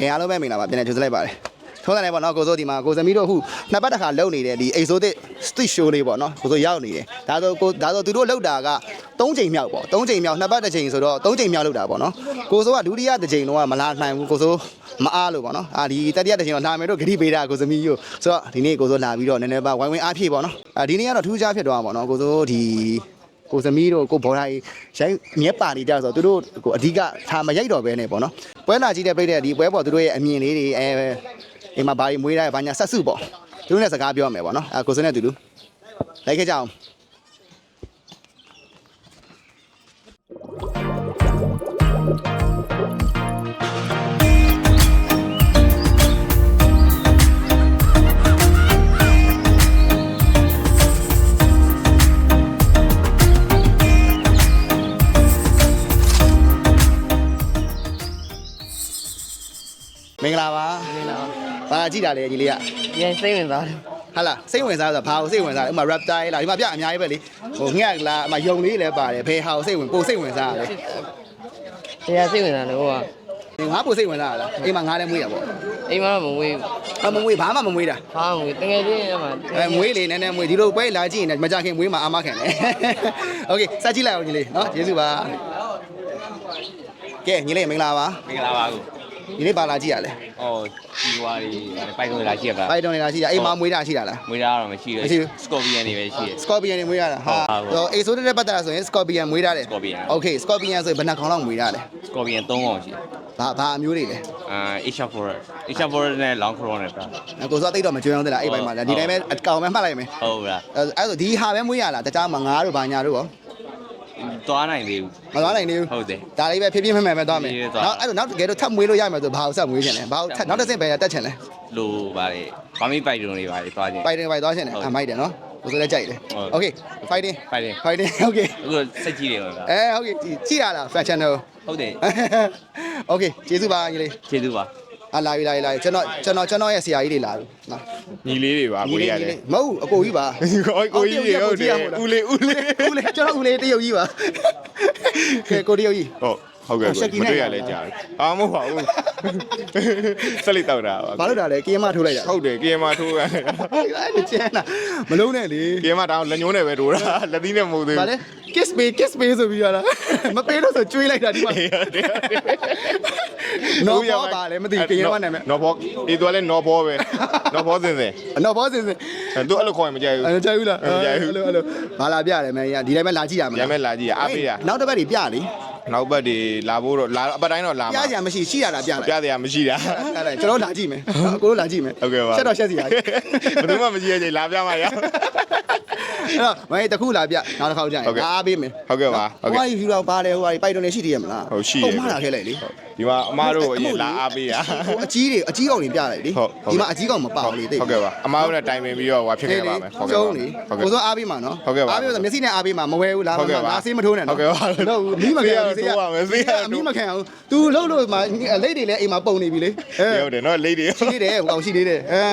ကဲအားလုံးပဲမင်္ဂလာပါပြန်လည်ကြိုဆိုလိုက်ပါတယ်ထုံးတယ်ပေါ့နော်ကိုစိုးဒီမှာကိုသမီးတို့အခုနှစ်ပတ်တစ်ခါလုံနေတဲ့ဒီအိတ်ဆိုးတဲ့ street show လေးပေါ့နော်ကိုစိုးရောက်နေတယ်ဒါဆိုကိုဒါဆိုသူတို့လောက်တာက3ချိန်မြောက်ပေါ့3ချိန်မြောက်နှစ်ပတ်တစ်ချိန်ဆိုတော့3ချိန်မြောက်လောက်တာပေါ့နော်ကိုစိုးကဒုတိယတစ်ချိန်တော့မလာနိုင်ဘူးကိုစိုးမအားလို့ပေါ့နော်အာဒီတတိယတစ်ချိန်တော့လာမယ်တို့ဂရိပေးတာကိုသမီးကိုဆိုတော့ဒီနေ့ကိုစိုးလာပြီးတော့နည်းနည်းပါဝိုင်းဝိုင်းအားဖြည့်ပေါ့နော်အာဒီနေ့ကတော့ထူးခြားဖြစ်သွားမှာပေါ့နော်ကိုစိုးဒီ ကိုသမီးတို့ကိုဘော်ဒါကြီးရိုက်မြက်ပါနေကြဆိုတော့သူတို့ကိုအဓိကထားမရိုက်တော့ဘဲနဲ့ပေါ့နော်ပွဲလာကြည့်တဲ့ပြိတ္တဒီပွဲပေါ်သူတို့ရဲ့အမြင်လေးတွေအဲအိမ်မှာဘာတွေမွေးတာဘာညာဆက်စုပေါ့သူတို့နဲ့စကားပြောမယ်ပေါ့နော်အဲကိုစနဲ့တူတူလိုက်ခဲ့ကြအောင် မင်္ဂလာပါ မင်္ဂလာပါ ဘာလာကြည့်တာလဲညီလေးက ပြန်စိတ်ဝင်စားတယ် ဟာလားစိတ်ဝင်စားဆိုတော့ဘာကိုစိတ်ဝင်စားလဲဥမာ reptile လားဒီမှာပြအများကြီးပဲလေဟိုငှက်လားအမယုံလေးလည်းပါတယ်ဘယ်ဟာကိုစိတ်ဝင်ပိုစိတ်ဝင်စားရလဲ တရားစိတ်ဝင်စားတယ်ဟိုက ဒီငါပိုစိတ်ဝင်စားရလားအိမ်မှာငါလည်းမွေးတာပေါ့ အိမ်မှာတော့မဝေး အမမွေးဘာမှမမွေးတာ ဘာမှမဝေးတကယ်ချင်းအဲ့မှာ အဲမွေးလေနည်းနည်းမွေးဒီလိုပွဲလာကြည့်ရင်မကြခင်မွေးမှာအာမခံတယ်โอเคစကြည့်လိုက်အောင်ညီလေးနော်ကျေးဇူးပါကဲညီလေးမင်္ဂလာပါ မင်္ဂလာပါကူ ညီလေးဘာလာကြည့်ရလဲ။အော်ဒီဝါရီပိုက်ကုန်လာရှိရပါဘိုက်တုံးနေတာရှိတာအိမ်မှာမွေးတာရှိတာလား။မွေးသားတော့မရှိဘူးမရှိဘူး။ Scorpion တွေပဲရှိတယ် Scorpion တွေမွေးရတာဟာဟုတ်ဟုတ်တော့အိဆိုးတဲ့ပတ်သက်တာဆိုရင် Scorpion မွေးရတယ် Scorpion Okay Scorpion ဆိုရင်ဘယ်နှကောင်လောက်မွေးရတယ်။ Scorpion 3កောင်ရှိတယ်ဘာဘာအမျိုးတွေလဲ။အာ Asia Forest Asia Forest နဲ့ Long Crown နဲ့ပြ။ကိုစောသိတော့မကြွအောင်သလားအဲ့ဘိုင်းမှာဒီတိုင်းပဲအကောင်ပဲမှတ်လိုက်မယ်ဟုတ်လားအဲအဲ့ဆိုဒီဟာပဲမွေးရလားတခြားမငါးတို့ဘာညာတို့ရော။ သွားနိုင်သေးဘူး မသွားနိုင်သေးဘူး။ဟုတ်တယ်ဒါလေးပဲဖြည်းဖြည်းမှန်မှန်ပဲသွားမယ်ဖြည်းဖြည်းသွား နောက်အဲ့တော့နောက်တကယ်တော့ထပ်မွေးလို့ရမယ်ဆိုဘာလို့ဆက်မွေးချင်လဲဘာလို့ထပ်နောက်တစ်ဆင့်ပဲတက်ချင်လဲ။လိုပါလေ။ဘာမိပိုက်တုံတွေပါလေသွားခြင်း ပိုင်တယ်ပိုင်သွားချင်တယ်ဟုတ်အမိုက်တယ်နော်ကိုစောလည်းကြိုက်တယ်ဟုတ် Okay fighting Fighting fighting Okay ။အခုစက်ကြီးတယ်ဟုတ်လားအဲဟုတ်ကဲ့ကြည့်ရလား fan channel ။ဟုတ်တယ် Okay ကျေးဇူးပါညီလေး။ကျေးဇူးပါ အလာပြီလာပြီလာပြီကျွန်တော်ကျွန်တော်ကျွန်တော်ရဲ့ဆရာကြီးတွေလာပြီနော်ညီလေးတွေပါကိုကြီးရတယ်မဟုတ်အကိုကြီးပါကိုကိုကြီးတွေဟုတ်တယ်ဦးလေးဦးလေးဦးလေးကျွန်တော်ဦးလေးတရုတ်ကြီးပါကဲကိုတရုတ်ကြီးဟုတ် ဟုတ်ကဲ့ဟိုရှက်ကြီးမနဲ့တွေ့ရလဲကြားတယ်အာမဟုတ်ပါဘူးဆက်လက်တော့တာပါဘာလို့တာလဲကင်းမထိုးလိုက်တာဟုတ်တယ်ကင်းမထိုးရတယ်အဲ့ကျန်တာမလုံးနဲ့လေကင်းမတောင်းလက်ညှိုးနဲ့ပဲထိုးတာလက်သီးနဲ့မဟုတ်သေးဘာဘူးလဲ kiss me kiss me ဆိုပြီးရလားမပေးလို့ဆိုကျွေးလိုက်တာဒီမှာနော်ဘောပါလေမသိကင်းမနာမည်နော်ဘောအေးသူကလည်းနော်ဘောပဲနော်ဘောစင်စင်နော်ဘောစင်စင်သူအဲ့လိုခေါ်ရင်မကြိုက်ဘူးအဲ့ကြိုက်ဘူးလားမကြိုက်ဘူးအဲ့လိုအဲ့လိုဘာလာပြတယ်မယ်ဒီတိုင်းပဲလာကြည့်ရမရလားမ်းမဲ့လာကြည့်ရအားပေးရနောက်တစ်ပတ်တွေပြလေ နောက်ဘက်တွေလာဖို့တော့လာအပတ်တိုင်းတော့လာပြမှာကြမရှိရှိရတာပြလိုက်ပြတယ်မရှိတာအဲ့ဒါကျွန်တော်လာကြည့်မယ်အကိုတို့လာကြည့်မယ်ဟုတ်ကဲ့ပါ ချက်တော့ချက်စီရဘယ်သူမှမရှိရချိန်လာပြမှာရအဲ့တော့မင်းတခုလာပြနောက်တစ်ခေါက်ကြာရင်ဟုတ်ကဲ့အားပေးမယ်ဟုတ်ကဲ့ပါဟုတ်ကဲ့ဟိုကယူတော့ပါတယ်ဟိုကပိုက်တုံနေရှိသေးရမလားဟုတ်ရှိပုံတယ် မှားလာခဲ့လိုက်လေ ဒီမှာအမားတို့အရင်လာအားပေးရ ဟိုအကြီးတွေအကြီးကောင်တွေပြလိုက်လေဟုတ်ဟုတ် ဒီမှာအကြီးကောင်မပါဘူးလေတိတ်ဟုတ်ကဲ့ပါအမားတို့နဲ့တိုင်ပင်ပြီးတော့ဟိုဖြစ်ခဲ့ပါမယ်ဟုတ်ကဲ့ကျုံးပါ လေဟုတ်ကိုကဲ့စောအားပေးမှာနော်ဟုတ်ကဲ့ပါအားပေးဆိုမျက်စိနဲ့အားပေးမှာမဝဲဘူးလားဟုတ်ကဲ့ပါငါဆေးမထိုးနဲ့နော်ဟုတ်ကဲ့ပါတော့ဘူးမီးမခံဘူးဆေးရထိုးပါမယ်ဆေးရထိုး အမီးမခံအောင် तू လှုပ်လို့မှလိတ်တွေလည်းအိမ်မှာပုံနေပြီလေအဲ ဟုတ်တယ်နော်လိတ်တွေ ရှိသေးတယ်ဟိုကောင်ရှိသေးတယ်အဲ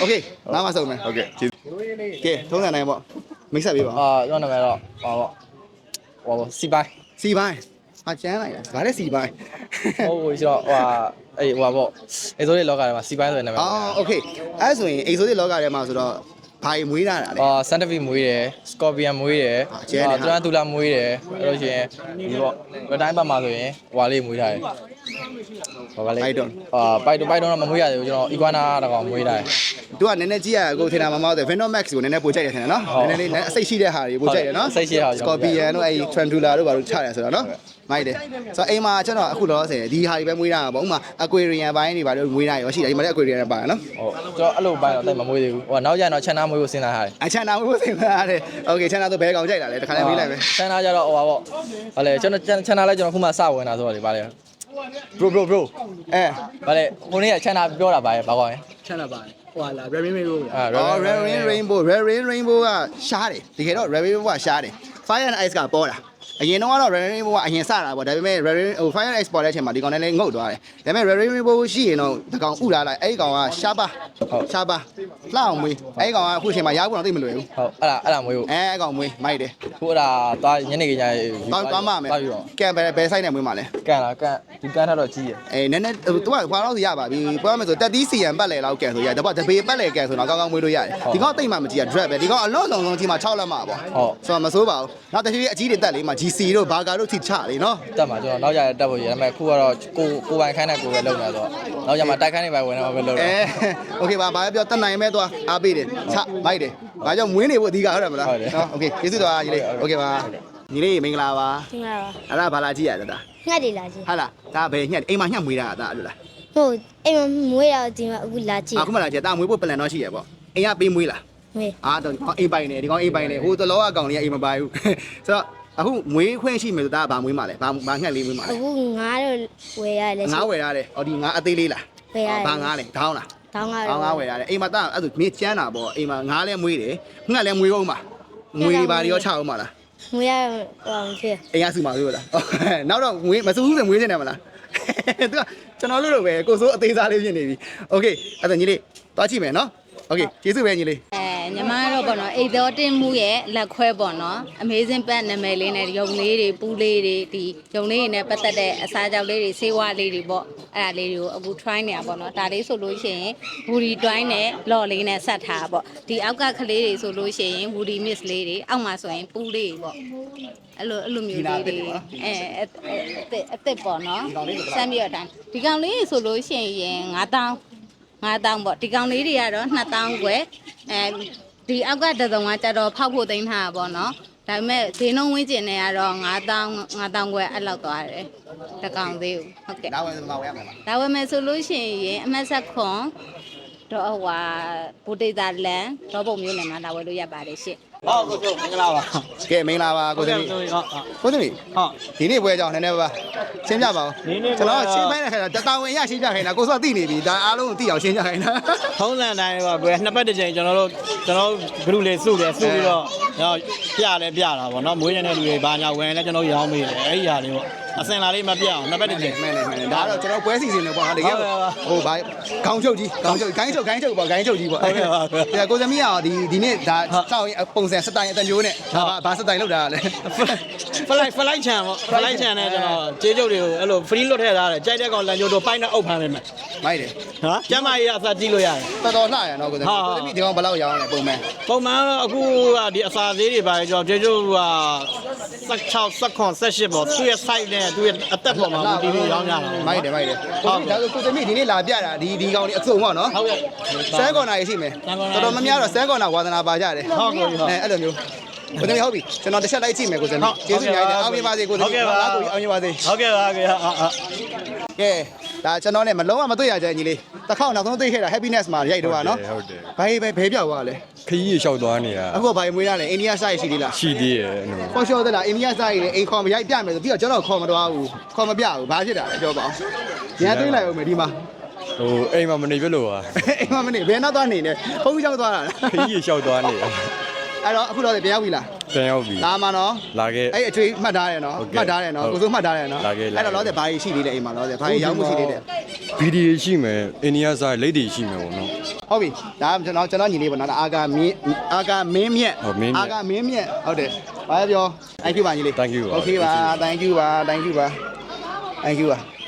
โอเคနားမဆုံးမယ် ဟုတ်ကဲ့ကျေးဇူး ကဲထုံးစံနိုင်ပေါ့မိတ်ဆက်ပေးပါ အာကျွန်တော်နာမည်တော့ဟောပေါ့ဟောပေါ့စီပိုင်း စီပိုင်းအကျန်းလိုက်တာဗါလဲစီပိုင်း ဟိုဟိုဆိုတော့ဟိုအေးဟိုပေါ့အေးဆိုတဲ့လောကထဲမှာစီပိုင်းဆိုတဲ့နာမည် အော်โอเคအဲ့ဆိုရင်အိဆိုးတဲ့လောကထဲမှာဆိုတော့ ဘာကြီးမွေးလာတာလဲ အာစန်တဗီမွေးတယ်စကော်ပီယန်မွေးတယ်အာကျဲတယ်ဟာဒရန်တူလာမွေးတယ်အဲ့လိုရှိရင်ဒီပေါ့ဘယ်တိုင်းပတ်မှာဆိုရင်ဟွာလေးမွေးထားတယ်ဟောကလေး ပိုက်တွန်းအာပိုက်တွန်းပိုက်တွန်းတော့မမွေးရသေးဘူးကျွန်တော်အီကွာနာတကောင်မွေးထားတယ်သူကနည်းနည်းကြည့်ရအခုထင်တာမမောက်တယ် Venom Max ကိုနည်းနည်းပိုကြိုက်တယ်ထင်တယ်နော်ဟုတ်နည်းနည်းလေးအစိတ်ရှိတဲ့ဟာတွေပိုကြိုက်တယ်နော်အစိတ်ရှိတဲ့ဟာတွေ Scorpion တို့အဲ့ Tarantula တို့ဘာလို့ချတယ်ဆိုတော့နော်မိုက်တယ်ဆိုတော့အိမ်မှာကျွန်တော်အခုလောဆယ်ဒီဟာတွေပဲမွေးတာပေါ့ဥမာ Aquarium ဘိုင်းတွေဘာလို့မွေးတာရောရှိတယ်ဒီမှာလည်း Aquarium နဲ့ပါရနော်ဟုတ်ကျွန်တော်အဲ့လိုပိုင်းတော့တိတ်မမွေးသေးဘူးဟိုနောက်ကျရင်တော့ချန်နာမွေးဖို့စဉ်းစားထားတယ်အချန်တာမွေးစိတ်သားတယ် Okay ချန်တာဆိုဘယ်ကောင်ကြိုက်တာလဲတခါလေးမေးလိုက်မယ်ချန်နာကျတော့ဟိုပါပေါ့ဟောလေကျွန်တော်ချန်နာလဲကျွန်တော်ခုမှစဝင်တာဆိုတော့လေဗာလေ bro bro bro အဲဗာလေဟိုနေ့ကချန်နာပြောတာဗာလေဘာကောင်းလဲချမ်းသာပါတယ်ဟိုဟာလာ Raven Rainbow လာအာအော် Red Rain Rainbow Red Rain Rainbow ကရှားတယ်တကယ်တော့ Red Rainbow ကရှားတယ် Fire and Ice ကပေါ်တာ အရင်တော့ကတော့ Red Rainbow ကအရင်စတာပေါ့ဒါပေမဲ့ Red Rain- ဟို Fire Export တဲ့အချိန်မှာဒီကောင်လည်းငုတ်သွားတယ်ဒါပေမဲ့ Red Rainbow ရှိရင်တော့ဒီကောင်ဥလာလိုက်အဲ့ဒီကောင်ကရှားပါရှားပါလှအောင်မွေးအဲ့ဒီကောင်ကအခုအချိန်မှာရောက်ဖို့တော့သိမလွယ်ဘူးဟုတ်အဲ့ဒါအဲ့ဒါမွေးဘူးအဲအဲ့ကောင်မွေးမိုက်တယ်ခုအဲ့ဒါသွားညနေခင်းကျရင်တောင်းတောင်းမမယ်သွားပြီးတော့ကံဘယ်ဘယ်ဆိုင်နဲ့မွေးမှာလဲကန်လာကန်ဒီကန်ထက်တော့ကြီးရယ်အေးနည်းနည်းသူကဘာလို့ဆိုရပါပြီပြောရမယ်ဆိုတက်သီးစီယံပတ်လေလောက်ကဲဆိုရတပတ်တပေပတ်လေကဲဆိုတော့ကောင်းကောင်းမွေးလို့ရတယ်ဒီကောင်တိတ်မှမကြည့်ရ drop ပဲဒီကောင်အလွန်ဆုံးဆုံးကြီးမှာ6လက်မှာပေါ့ဟုတ်ဆိုတော့မစိုးပါဘူးနောက်တစ်ဖြည်းဖြည်းအကြီးတွေတက်လေးမှာ PC တို့ဘာကာတို့ထိချလေနော်တက်မှာကျွန်တော်နောက်ရတက်ဖို့ရဒါပေမဲ့ခုကတော့ကိုကိုပိုင်ခိုင်းတဲ့ကိုပဲလုပ်နေတော့နောက်ရမှာတိုက်ခိုင်းနေပါဝင်တော့ပဲလုပ်တော့အဲ okay ပါဘာပဲပြောတက်နိုင်မဲ့သွားအားပေးတယ်ချမိုက်တယ်ဘာကြောင့်မွင်းနေဖို့အဓိကဟုတ်တယ်မလားဟုတ်တယ် နော် okay ကျေးဇူးတော်ကြီးလေး okay ပါညီလေးမင်္ဂလာပါဒီမှာပါအဲ့ဒါဘာလာကြည့်ရတာဒါငှက်တွေလာကြည့်ဟာလားဒါဘယ်ညှက်အိမ်မှာညှက်မွေးတာကဒါအဲ့လိုလားဟိုအိမ်မှာမွေးတော့ဒီမှာအခုလာကြည့်အခုမှလာကြည့်ဒါမွေးဖို့ပလန်တော့ရှိရပေါ့အိမ်ကပေးမွေးလား မွေး အာတော့ဒီကောင်အိမ်ပိုင်နေဒီကောင်အိမ်ပိုင်နေဟိုတလောအကောင်လေးကအိမ်မပိုင်ဘူးဆိုတော့ အခုမွေးခွင့်ရှိမယ်ဆိုဒါကဘာမွေးမှာလဲဘာဘာငှက်လေးမွေးမှာလဲ အခုငါးတော့ဝယ်ရတယ် ငါးဝယ်ရတယ်အော်ဒီငါးအသေးလေးလား ဝယ်ရတယ် ဘာငါးလဲထောင်းလား တောင်းကား ထောင်းငါးဝယ်ရတယ်အိမ်မှာတာအဲ့ဒါမင်းကျန်းတာပေါ့အိမ်မှာငါးလဲမွေးတယ်ငှက်လဲမွေးအောင်ပါမွေးတွေဘာတွေရောချအောင်ပါလား မွေးရတော့ဖြစ် အိမ်ကစုမှာလို့လားနောက်တော့မွေးမစုဘူးဆိုမွေးနေတယ်မလားသူကကျွန်တော်တို့လိုပဲကိုစိုးအသေးစားလေးဖြစ်နေပြီโอเคအဲ့ဒါညီလေးသွားကြည့်မယ်နော်โอเคကျေးဇူးပဲညီလေး အဲ ညီမကတော့ပေါ့နော်အိတ်တော်တင်မှုရဲ့လက်ခွဲပေါ့နော် Amazing Pet နာမည်လေးနဲ့ရုံလေးတွေပူးလေးတွေဒီရုံလေးတွေနဲ့ပတ်သက်တဲ့အစားကြောက်လေးတွေဆေးဝါးလေးတွေပေါ့အဲ့ဒါလေးတွေကိုအခု try နေရပေါ့နော်ဒါလေးဆိုလို့ရှိရင်ဘူဒီ try နဲ့လော့လေးနဲ့ဆက်ထားပေါ့ဒီအောက်ကကလေးတွေဆိုလို့ရှိရင်ဘူဒီ miss လေးတွေအောက်မှာဆိုရင်ပူးလေးတွေပေါ့အဲ့လိုအဲ့လိုမျိုးလေးတွေအဲအသက်အသက်ပေါ့နော်စမ်းပြီးတော့တိုင်းဒီကောင်လေးဆိုလို့ရှိရင်9000 9000ပေါ့ဒီကောင်လေးတွေကတော့2000ကျွဲအဲဒီအောက်ကတစ်စုံကကြတော့ဖောက်ဖို့သိမ်းထားတာပေါ့နော်ဒါပေမဲ့ဈေးနှုန်းဝင်းကျင်နေရတော့9000 9000ကျွဲအဲ့လောက်သွားတယ်တကောင်သေးဘူးဟုတ်ကဲ့ဒါဝယ်မှာဝယ်ရမယ်ပါဒါဝယ်မယ်ဆိုလို့ရှိရင်အမတ်ဆက်ခွန် တော့ဟွာဘူတေတာလန်တော့ပုံမျိုးနဲ့မှာလာဝယ်လို့ရပါတယ်ရှင့်ဟုတ်ကိုကျုပ်မင်္ဂလာပါကဲမင်္ဂလာပါကိုသမီးဟုတ်ဟုတ်ကိုသမီးဟုတ်ဒီနေ့ပွဲကြောင်းနည်းနည်းပါရှင်းပြပါဦးဒီနေ့ပွဲကျွန်တော်ရှင်းပိုင်းတဲ့ခါကျတာဝန်အရရှင်းပြခိုင်းတာကိုစောသိနေပြီဒါအားလုံးသိအောင်ရှင်းပြခိုင်းတာထုံးစံတိုင်းပါကွယ်နှစ်ပတ်တစ်ချိန်ကျွန်တော်တို့ကျွန်တော်ဂရုလေးစုတယ်စုပြီးတော့တော့ပြလဲပြတာပေါ့နော်မွေးနေတဲ့လူတွေဘာညာဝင်လဲကျွန်တော်ရောင်းမေးတယ်အဲ့ဒီဟာလေးပေါ့ အစင်လာလေးမပြအောင်နှစ်ပတ်တစ်ချိန်မှန်တယ်မှန်တယ်ဒါတော့ကျွန်တော်ပွဲစီစဉ်နေပေါ့ဟာတကယ်ဟုတ်ကဲ့ပါဟိုဘာခေါင်းချုပ်ကြီးခေါင်းချုပ်ဂိုင်းချုပ်ဂိုင်းချုပ်ပေါ့ဂိုင်းချုပ်ကြီးပေါ့ဟုတ်ကဲ့ပါဟုတ်ကဲ့ဒါကိုသမီးကဒီဒီနေ့ဒါဟုတ်စောက်ရင်ပုံစံစတိုင်အတမျိုးနဲ့ဒါဘာဘာစတိုင်လောက်တာလဲ ဖလိုက်ဖလိုက်ချန်ပေါ့ဖလိုက်ချန်နဲ့ကျွန်တော်ကြေးကျုပ်တွေကိုအဲ့လို free လွတ်ထည့်ထားတယ်ကြိုက်တဲ့ကောင်လန်ကျိုးတို့ပိုင်းနဲ့အုပ်ဖမ်းပေးမယ်မိုက်တယ်ဟာကျမ်းမာရေးအစကြည့်လို့ရတယ် တော်တော်လှရနော်ကိုသမီးဟုတ်ကိုသမီးဒီကောင်ဘယ်လောက်ရောင်းလဲပုံမှန်ပုံမှန်တော့အခုကဒီအစာသေးတွေပါကျွန်တော်ကြေးကျုပ်က 16 19 18ပေါ့သူ့ရဲ့ site နဲ့သူ့ရဲ့အသက်ပေါ်မှာမူတည်ပြီးရောင်းကြတာမိုက်တယ်မိုက်တယ်ဟုကိုတ်သမီးဒါဆိုကိုသမီးဒီနေ့လာပြတာဒီဒီကောင်ဒီအစုံပေါ့နော်ဟုတ်ကဲ့ဆန်းကော်နာရရှိမယ်ဆန်းကော်နာတော်တော်များများတော့ဆန်းကော်နာဝါသနာပါကြတယ်ဟုတ်ကဲ့ဟုတ်အဲအဲ့လိုမျိုးကိုသမီးဟုတ်ပြီကျွန်တော်တစ်ချက်လိုက်ကြည့်မယ်ကိုသမီးဟုတ်ကျေးဇူးများတယ်ဟုတ်အောင်ကဲ့မြင်ပါစေကိုသမီးဟုတ်ကဲ့ပါအားကိုအောင်မြင်ပါစေဟုတ်ကဲ့ပါခင်ဗျာအာအာကဲဒါကျွန်တော်နဲ့မလုံးဝမတွေ့ရကြညီလေး တစ်ခေါက်နောက်ဆုံးတွေ့ခဲ့တာ happiness မှာရိုက်တော့ကနော်ဟုတ်တယ်ဘာကြီးပဲဘဲပြောက်သွားလဲခကြီးရေလျှောက်သွားနေတာအခုကဘာကြီးမွေးရလဲအိန္ဒိယဆိုင်ရှိသေးလားရှိသေးရဲ့အဲ့လိုခေါ်လျှော်သလားအိန္ဒိယဆိုင်လေအိမ်ခေါ်မရိုက်ပြမယ်ဆိုပြီးတော့ကျွန်တော်ခေါ်မတော်ဘူးခေါ်မပြဘူးဘာဖြစ်တာလဲပြောပါဦးညသိလိုက်အောင်မယ်ဒီမှာဟိုအိမ်မှာမနေပြလို့ပါအိမ်မမနေဘယ်နောက်သွားနေလဲဘုန်းကြီးကျောင်းသွားတာလားခကြီးရေလျှောက်သွားနေတာအဲ့တော့အခုတော့ပြန်ရောက်ပြီလား ပြန်ရောက်ပြီလာမှာနော်လာခဲ့ အဲ့အထွေးမှတ်ထားတယ်နော်ဟုတ်ကဲ့မှတ်ထားတယ်နော်ဟုတ်ကိုစိုးမှတ်ထားတယ်နော်လာခဲ့လာခဲ့အဲ့တော့လောတဲ့ဘာကြီးရှိသေးလဲအိမ်မှာလောတဲ့ဘာကြီးရောက်မှုရှိသေးတယ်ဗီဒီယိုရှိမယ်အိန္ဒိယဆိုင်လိတ်တွေရှိမယ်ပေါ့နော် ဟုတ်ပြီဒါကျွန်တော်ကျွန်တော်ညီလေးပေါ့နော်ဒါအာကာမင်းအာကာမင်းမြက်ဟုတ်မင်းမြတ်အာကာမင်းမြက်ဟုတ်တယ်ဘာပဲပြော thank you ပါညီလေး Thank you ပါ okay ပါ thank you ပါ thank you ပါ thank you ပါ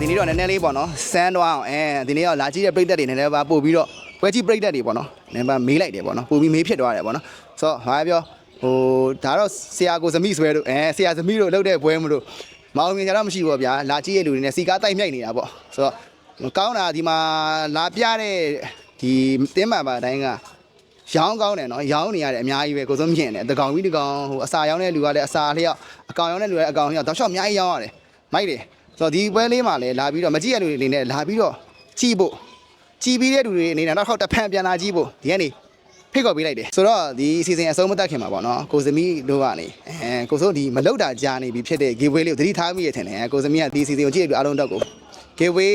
နည်းနည်းလေးပေါ့နော်စမ်းတော့အောင်အဲဒီနေ့တော့လာကြည့်တဲ့ပြိတက်တွေနည်းနည်းပါပို့ပြီးတော့ပွဲကြည့်ပြိတက်တွေပေါ့နော်နည်းနည်းပါမေးလိုက်တယ်ပေါ့နော်ပို့ပြီးမေးဖြစ်သွားတယ်ပေါ့နော်ဆိုတော့ဟာပြောဟိုဒါတော့ဆရာကိုဇမိဆွဲတို့အဲဆရာဇမိတို့လှုပ်တဲ့ပွဲမလို့မအောင်မြင်ကြတော့မရှိဘူးပေါ့ဗျာလာကြည့်ရလူတွေနဲ့စီကားတိုက်မြိုက်နေတာပေါ့ဆိုတော့ကောင်းတာဒီမှာလာပြတဲ့ဒီတင်းမှန်ပါတိုင်းကရောင်းကောင်းတယ်နော်ရောင်းနေရတယ်အများကြီးပဲကိုစုံမြင်တယ်တကောင်ပြီးတကောင်ဟိုအစာရောင်းတဲ့လူကလည်းအစာလျောက်အကောင်ရောင်းတဲ့လူကလည်းအကောင်လျောက်တောက်လျှောက်အများကြီးရောင်းရတယ်မိုက်တယ် ဆိုတော့ဒီပွဲလေးမှာလည်းလာပြီးတော့မကြည့်ရတဲ့လူတွေအနေနဲ့လာပြီးတော့ကြည့်ဖို့ကြည့်ပြီးတဲ့လူတွေအနေနဲ့နောက်ထောက်တစ်ဖန်ပြန်လာကြည့်ဖို့ဒီကနေဖိတ်ခေါ်ပေးလိုက်တယ်ဆိုတော့ဒီစီစဉ်အဆုံးမတက်ခင်မှာပေါ့နော်ကိုစမီတို့ကနေအဲကိုစိုးဒီမလောက်တာကြာနေပြီဖြစ်တဲ့ giveaway လေးကိုသတိထားမိရထင်တယ်ကိုစမီကဒီစီစဉ်ကိုကြည့်ရပြီးအားလုံးတော့ကို giveaway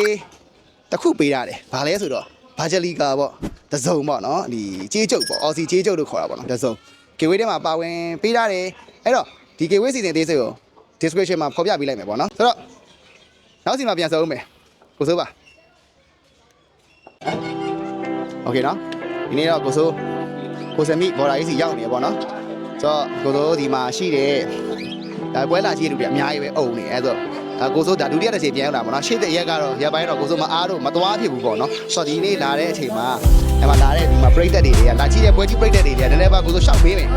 တစ်ခုပေးရတယ်။ဘာလဲဆိုတော့ဘာဂျလီကာပေါ့။တစုံပေါ့နော်။ဒီကြေးကျုပ်ပေါ့။အော်စီကြေးကျုပ်လို့ခေါ်တာပေါ့နော်။တစုံ။ gateway ထဲမှာပါဝင်ပေးရတယ်။အဲ့တော့ဒီ gateway စီစဉ်သေးစိတ်ကို description မှာဖော်ပြပေးလိုက်မယ်ပေါ့နော်။ဆိုတော့ နောက်စီမှာပြန်ဆုံးမယ်။ကိုစိုးပါ။ Okay နော်။ဒီနေ့တော့ကိုစိုးကိုစမီဘော်ဒါကြီးစီရောက်နေရပေါ့နော်။ဆိုတော့ကိုစိုးဒီမှာရှိတဲ့ဒါပွဲလာကြီးလူတွေအများကြီးပဲအုံနေအဲ့ဆိုဒါကိုစိုးဒါဒုတိယတစ်ချိန်ပြန်ရောက်လာပါတော့ရှေ့တဲ့ရက်ကတော့ရက်ပိုင်းတော့ကိုစိုးမအားတော့မသွားဖြစ်ဘူးပေါ့နော်ဆိုတော့ဒီနေ့လာတဲ့အချိန်မှာအဲ့မှာလာတဲ့ဒီမှာပြိတက်တွေတွေကလာကြည့်တဲ့ပွဲကြည့်ပြိတက်တွေတွေကနည်းနည်းပါကိုစိုးရှောက်ပေးမယ်